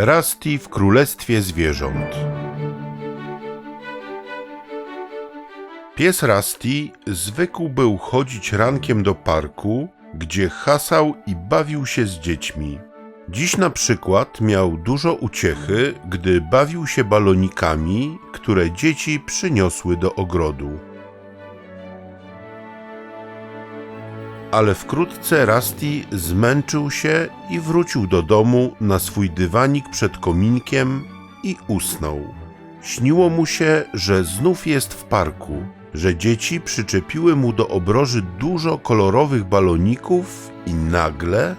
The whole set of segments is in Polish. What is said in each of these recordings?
Rusty w Królestwie Zwierząt. Pies Rusty zwykł był chodzić rankiem do parku, gdzie hasał i bawił się z dziećmi. Dziś na przykład miał dużo uciechy, gdy bawił się balonikami, które dzieci przyniosły do ogrodu. Ale wkrótce Rusty zmęczył się i wrócił do domu na swój dywanik przed kominkiem i usnął. Śniło mu się, że znów jest w parku, że dzieci przyczepiły mu do obroży dużo kolorowych baloników i nagle...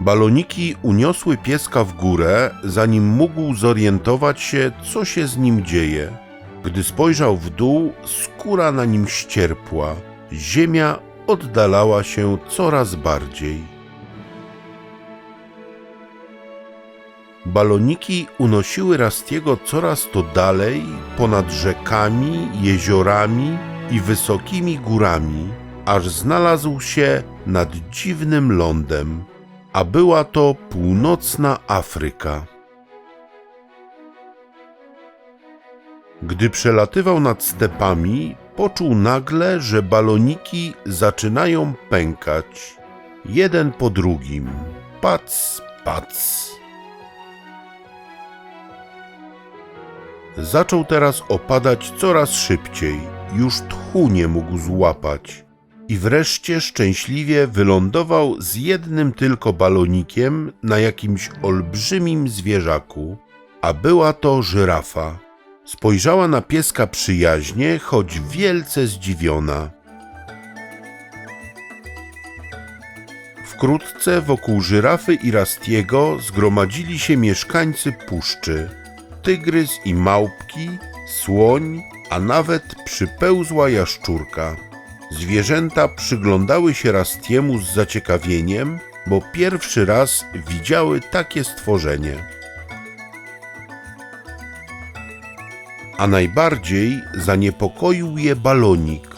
Baloniki uniosły pieska w górę, zanim mógł zorientować się, co się z nim dzieje. Gdy spojrzał w dół, skóra na nim ścierpła, ziemia oddalała się coraz bardziej. Baloniki unosiły Rastiego coraz to dalej, ponad rzekami, jeziorami i wysokimi górami, aż znalazł się nad dziwnym lądem, a była to północna Afryka. Gdy przelatywał nad stepami, poczuł nagle, że baloniki zaczynają pękać. Jeden po drugim. Pac, pac. Zaczął teraz opadać coraz szybciej. Już tchu nie mógł złapać. I wreszcie szczęśliwie wylądował z jednym tylko balonikiem na jakimś olbrzymim zwierzaku, a była to żyrafa. Spojrzała na pieska przyjaźnie, choć wielce zdziwiona. Wkrótce wokół żyrafy i Rastiego zgromadzili się mieszkańcy puszczy. Tygrys i małpki, słoń, a nawet przypełzła jaszczurka. Zwierzęta przyglądały się Rastiemu z zaciekawieniem, bo pierwszy raz widziały takie stworzenie. A najbardziej zaniepokoił je balonik.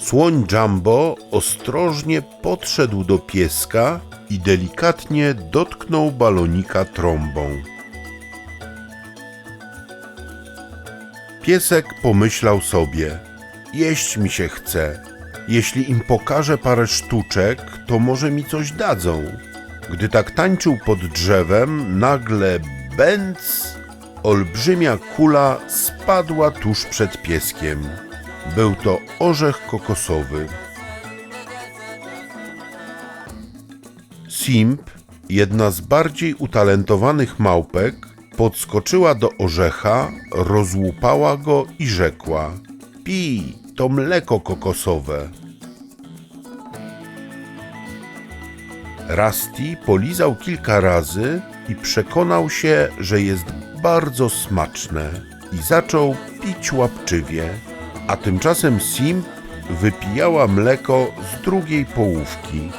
Słoń Jumbo ostrożnie podszedł do pieska i delikatnie dotknął balonika trąbą. Piesek pomyślał sobie: Jeść mi się chce. Jeśli im pokażę parę sztuczek, to może mi coś dadzą. Gdy tak tańczył pod drzewem, nagle bęc olbrzymia kula spadła tuż przed pieskiem. Był to orzech kokosowy. Simp, jedna z bardziej utalentowanych małpek, podskoczyła do orzecha, rozłupała go i rzekła: Pij, to mleko kokosowe. Rusty polizał kilka razy i przekonał się, że jest bardzo smaczne i zaczął pić łapczywie, a tymczasem Simp wypijała mleko z drugiej połówki.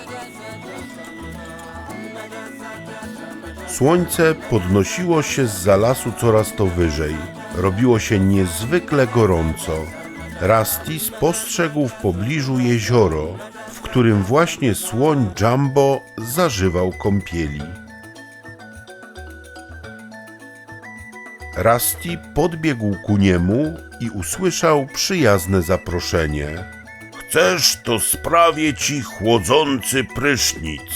Słońce podnosiło się z lasu coraz to wyżej. Robiło się niezwykle gorąco. Rusty spostrzegł w pobliżu jezioro, w którym właśnie słoń Jumbo zażywał kąpieli. Rusty podbiegł ku niemu i usłyszał przyjazne zaproszenie. Chcesz, to sprawię ci chłodzący prysznic.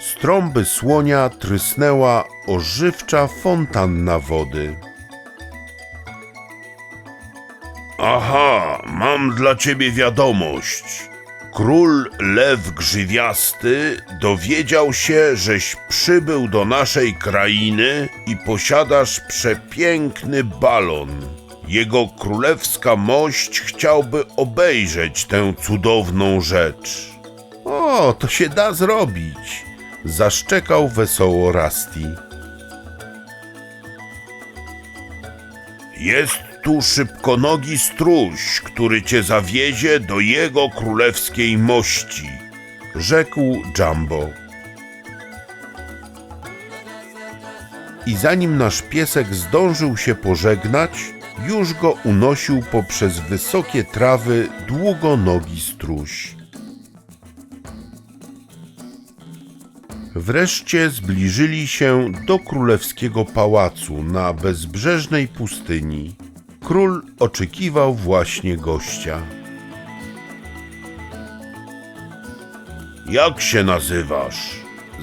Z trąby słonia trysnęła ożywcza fontanna wody. Aha, mam dla ciebie wiadomość. Król Lew Grzywiasty dowiedział się, żeś przybył do naszej krainy i posiadasz przepiękny balon. Jego królewska mość chciałby obejrzeć tę cudowną rzecz. O, to się da zrobić, zaszczekał wesoło Rusty. Jest tu szybkonogi struś, który cię zawiezie do jego królewskiej mości, rzekł Jumbo. I zanim nasz piesek zdążył się pożegnać, już go unosił poprzez wysokie trawy długonogi struś. Wreszcie zbliżyli się do królewskiego pałacu na bezbrzeżnej pustyni. Król oczekiwał właśnie gościa. Jak się nazywasz?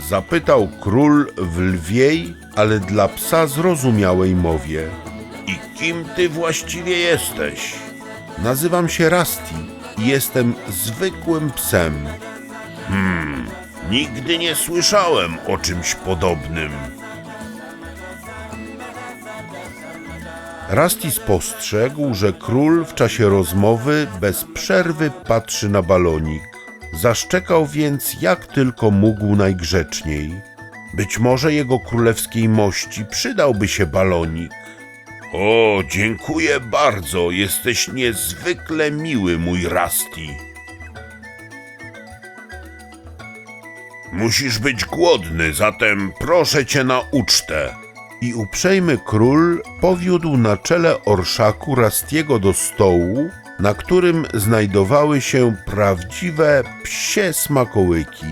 Zapytał król w lwiej, ale dla psa zrozumiałej mowie. I kim ty właściwie jesteś? Nazywam się Rasti i jestem zwykłym psem. Hmm, nigdy nie słyszałem o czymś podobnym. Rasti spostrzegł, że król w czasie rozmowy bez przerwy patrzy na balonik. Zaszczekał więc jak tylko mógł najgrzeczniej. Być może jego królewskiej mości przydałby się balonik. O, dziękuję bardzo, jesteś niezwykle miły, mój Rasti. Musisz być głodny, zatem proszę cię na ucztę. I uprzejmy król powiódł na czele orszaku Rastiego do stołu, na którym znajdowały się prawdziwe psie smakołyki.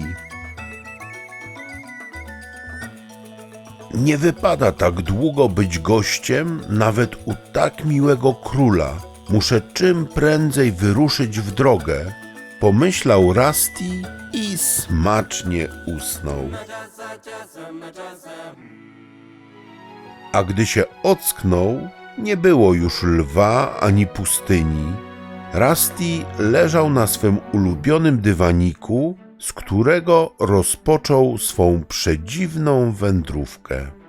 Nie wypada tak długo być gościem, nawet u tak miłego króla. Muszę czym prędzej wyruszyć w drogę. Pomyślał Rasti i smacznie usnął. A gdy się ocknął, nie było już lwa ani pustyni. Rasti leżał na swym ulubionym dywaniku, z którego rozpoczął swą przedziwną wędrówkę.